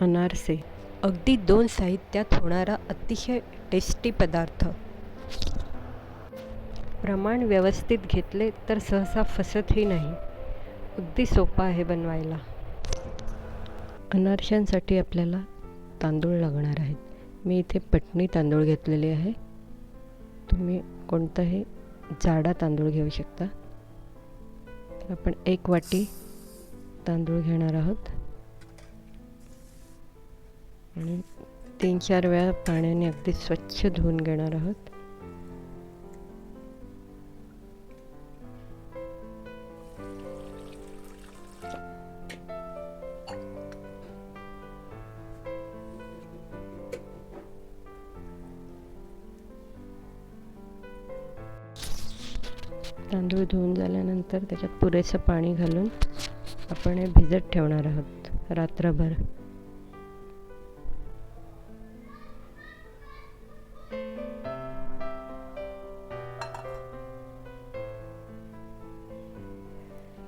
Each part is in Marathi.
अनारसे. अगदी दोन साहित्यात होणारा अतिशय टेस्टी पदार्थ. प्रमाण व्यवस्थित घेतले तर सहसा फसतही नाही. अगदी सोपा आहे बनवायला. अनारशांसाठी आपल्याला तांदूळ लागणार आहेत. मी इथे पटणी तांदूळ घेतलेले आहे. तुम्ही कोणताही जाडा तांदूळ घेऊ शकता. आपण एक वाटी तांदूळ घेणार आहोत. आणि तीन चार वेळा पाण्याने अगदी स्वच्छ धुवून घेणार आहोत. तांदूळ धुवून झाल्यानंतर त्याच्यात पुरेसं पाणी घालून आपण हे भिजत ठेवणार आहोत रात्रभर.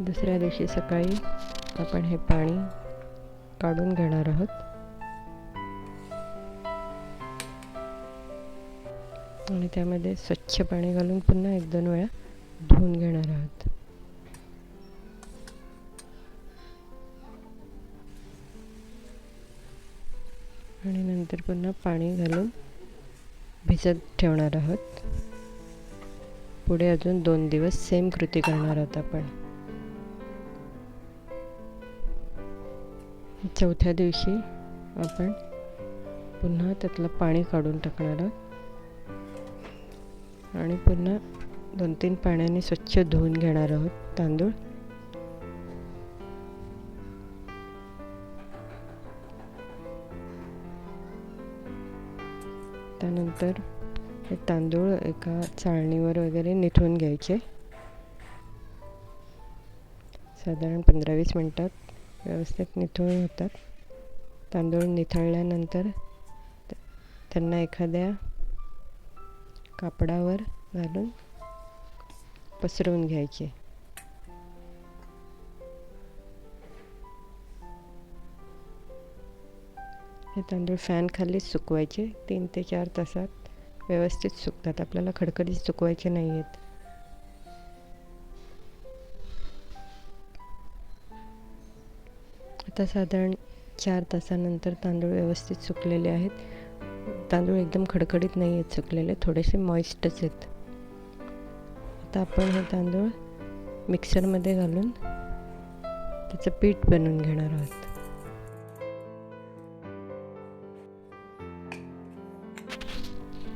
दुसऱ्या दिवशी सकाळी आपण हे पाणी काढून घेणार आहोत. आणि त्यामध्ये स्वच्छ पाणी घालून पुन्हा एक दोन वेळा धुवून घेणार आहोत. आणि नंतर पुन्हा पाणी घालून भिजत ठेवणार आहोत. पुढे अजून दोन दिवस सेम कृती करणार आहोत आपण. चौथ्या दिवशी आपण पुन्हा त्यातलं पाणी काढून टाकणार आहोत. आणि पुन्हा दोन तीन पाण्याने स्वच्छ धुवून घेणार आहोत तांदूळ. त्यानंतर हे तांदूळ एका चाळणीवर वगैरे निथून घ्यायचे. साधारण पंधरा वीस मिनटात व्यवस्थित निथळून होतात. तांदूळ निथळल्यानंतर त्यांना एखाद्या कापडावर घालून पसरवून घ्यायचे. हे तांदूळ फॅन खालीच सुकवायचे. तीन ते चार तासात व्यवस्थित सुकतात. आपल्याला खडखडीत सुकवायचे नाही आहेत आता साधारण चार तासानंतर तांदूळ व्यवस्थित सुकलेले आहेत. तांदूळ एकदम खडखडीत नाही आहेत सुकलेले थोडेसे मॉइस्टच आहेत. आता आपण हे तांदूळ मिक्सरमध्ये घालून त्याचं पीठ बनवून घेणार आहोत.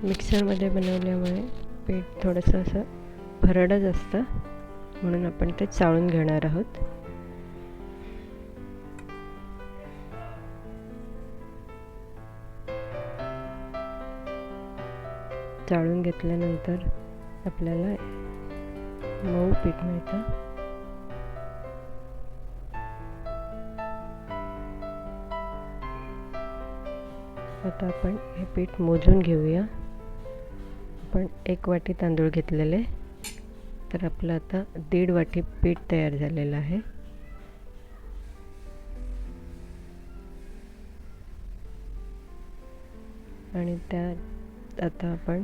मिक्सरमध्ये बनवल्यामुळे पीठ थोडंसं असं भरडच असतं म्हणून आपण ते चाळून घेणार आहोत. चाळून घेतल्यानंतर आपल्याला मऊ पीठ मिळतं. आता आपण हे पीठ मोजून घेऊया. आपण एक वाटी तांदूळ घेतलेले. तर आपलं आता दीड वाटी पीठ तयार झालेलं आहे. आणि त्या आता आपण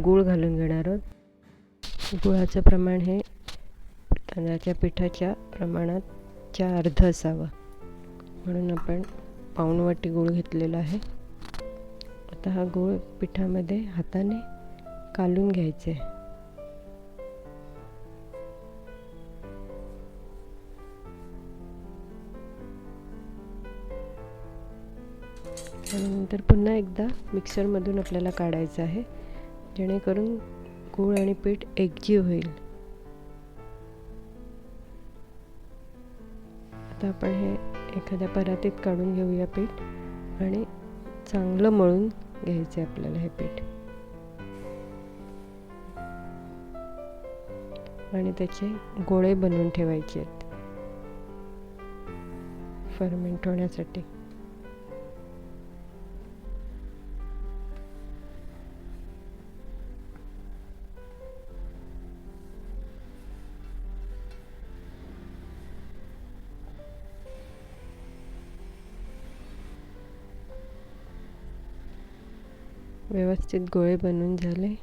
गूळ घालून घेणार आहोत. गुळाचं प्रमाण हे तांदळाच्या पिठाच्या प्रमाणाच्या अर्ध असावं. म्हणून आपण पाऊणवाटी गूळ घेतलेला आहे. आता हा गूळ पिठामध्ये हाताने कालून घ्यायचे. त्यानंतर पुन्हा एकदा मिक्सरमधून आपल्याला काढायचं आहे जेणेकरून गूळ आणि पीठ एकजीव होईल. आता आपण हे एखाद्या परातीत काढून घेऊया पीठ आणि चांगलं मळून घ्यायचं आहे आपल्याला हे पीठ. आणि त्याचे गोळे बनवून ठेवायचे आहेत. फर्मेंट होण्यासाठी. व्यवस्थित गोळे बनवून झाले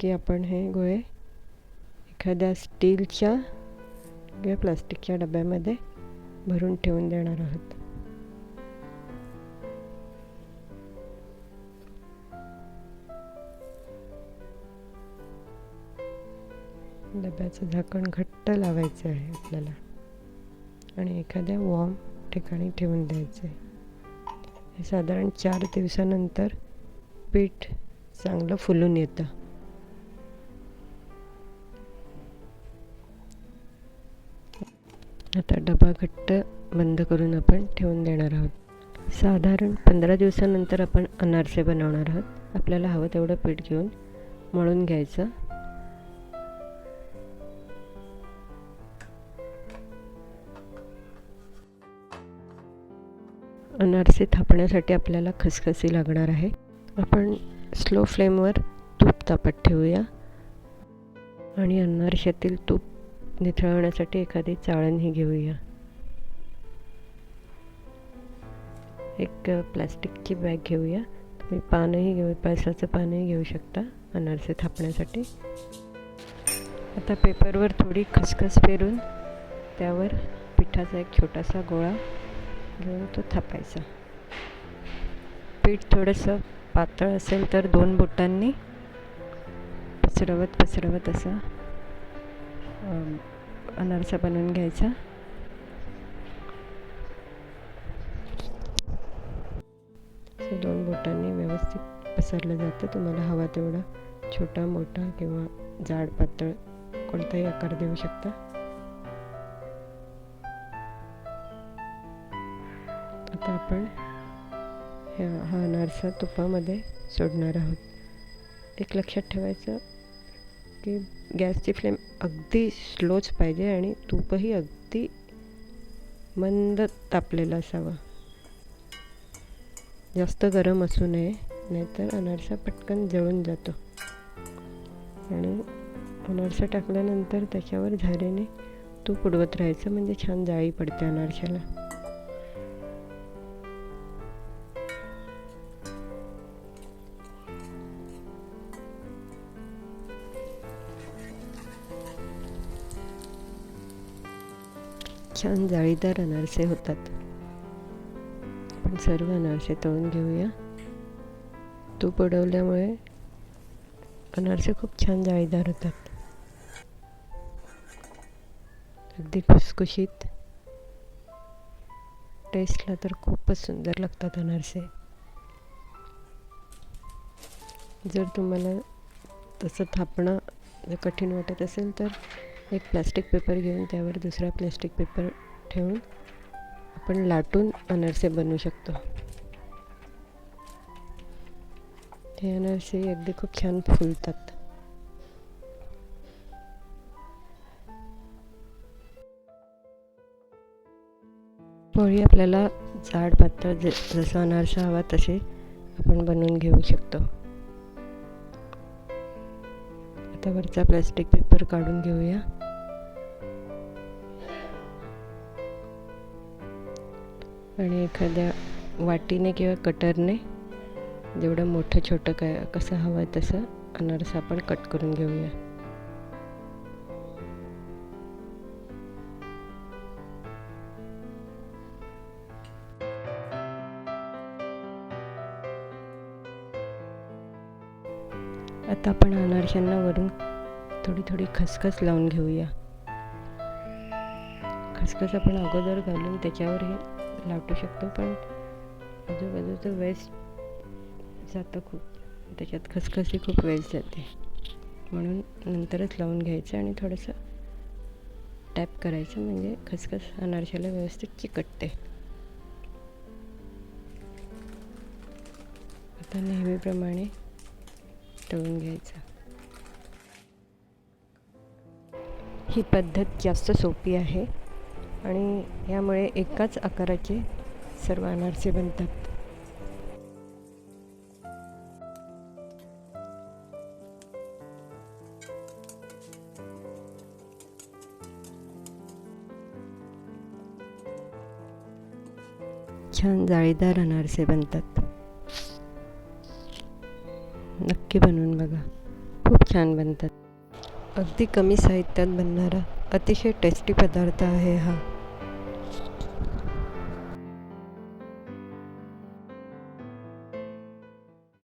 की आपण हे गोळे एखाद्या स्टीलच्या किंवा प्लास्टिकच्या डब्यामध्ये भरून ठेवून देणार आहोत. डब्याचं झाकण घट्ट लावायचं आहे आपल्याला आणि एखाद्या वॉर्म ठिकाणी ठेवून द्यायचं आहे. हे साधारण चार दिवसानंतर पीठ चांगलं फुलून येतं. आता डबा घट्ट बंद करून आपण ठेवून देणार आहोत. साधारण पंधरा दिवसानंतर आपण अनारसे बनवणार आहोत. आपल्याला हवं तेवढं पीठ घेऊन मळून घ्यायचं. अनारसे थापण्यासाठी आपल्याला खसखसी लागणार आहे. आपण स्लो फ्लेमवर तूप तापत ठेवूया. आणि अनारशातील तूप निथळवण्यासाठी एखादी चाळणही घेऊया. एक प्लास्टिकची बॅग घेऊया. तुम्ही पानही घेऊ पैसाचं पानही घेऊ शकता अनारसे थापण्यासाठी. आता पेपरवर थोडी खसखस पेरून त्यावर पिठाचा एक छोटासा गोळा घेऊन तो थापायचा. पीठ थोडंसं पातळ असेल तर दोन बोटांनी पसरवत पसरवत असं अनारसा बनवून घ्यायचा. दोन बोटांनी व्यवस्थित पसरलं जातं. तुम्हाला हवा तेवढा छोटा मोठा किंवा जाड पातळ कोणताही आकार देऊ शकता. आता आपण ह्या हा अनारसा तुपामध्ये सोडणार आहोत. एक लक्षात ठेवायचं की गॅसची फ्लेम अगदी स्लोच पाहिजे आणि तूपही अगदी मंद तापलेलं असावं. जास्त गरम असू नये नाहीतर अनारसा पटकन जळून जातो. आणि अनारसा टाकल्यानंतर त्याच्यावर झारेने तूप उडवत राहायचं म्हणजे छान जाळी पडते अनारशाला छान जाळीदार अनारसे होतात. आपण सर्व अनारसे तळून घेऊया. तूप उडवल्यामुळे अनारसे खूप छान जाळीदार होतात. अगदी खुसखुशीत. टेस्टला तर खूपच सुंदर लागतात अनारसे. जर तुम्हाला तसं थापणं कठीण वाटत असेल तर एक प्लास्टिक पेपर घेऊन त्यावर दुसरा प्लास्टिक पेपर ठेवून आपण लाटून अनारसे बनवू शकतो. हे अनारसे अगदी खूप छान फुलतात. पोळी आपल्याला जाड पातळ जसं अनारसा हवा तसे आपण बनवून घेऊ शकतो. आता वरचा प्लास्टिक पेपर काढून घेऊया. आणि एखाद्या वाटीने किंवा कटरने जेवढं मोठं छोटं काय कसं हवं आहे तसं अनारसा आपण कट करून घेऊया. आता आपण अनारशांना वरून थोडी थोडी खसखस लावून घेऊया. खसखस आपण अगोदर घालून त्याच्यावर हे लावटू शकतो पण आजूबाजूचं वेस्ट जातं खूप. त्याच्यात खसखसी खूप वेस्ट जाते. म्हणून नंतरच लावून घ्यायचं आणि थोडंसं टॅप करायचं म्हणजे खसखस अनारशाला व्यवस्थित चिकटते. आता नेहमीप्रमाणे तळून घ्यायचं. ही पद्धत जास्त सोपी आहे. आणि यामुळे एकाच आकाराचे सर्व अनारसे बनतात. छान जाळीदार अनारसे बनतात. नक्की बनवून बघा. खूप छान बनतात. अगदी कमी साहित्यात बनणारा अतिशय टेस्टी पदार्थ आहे हा.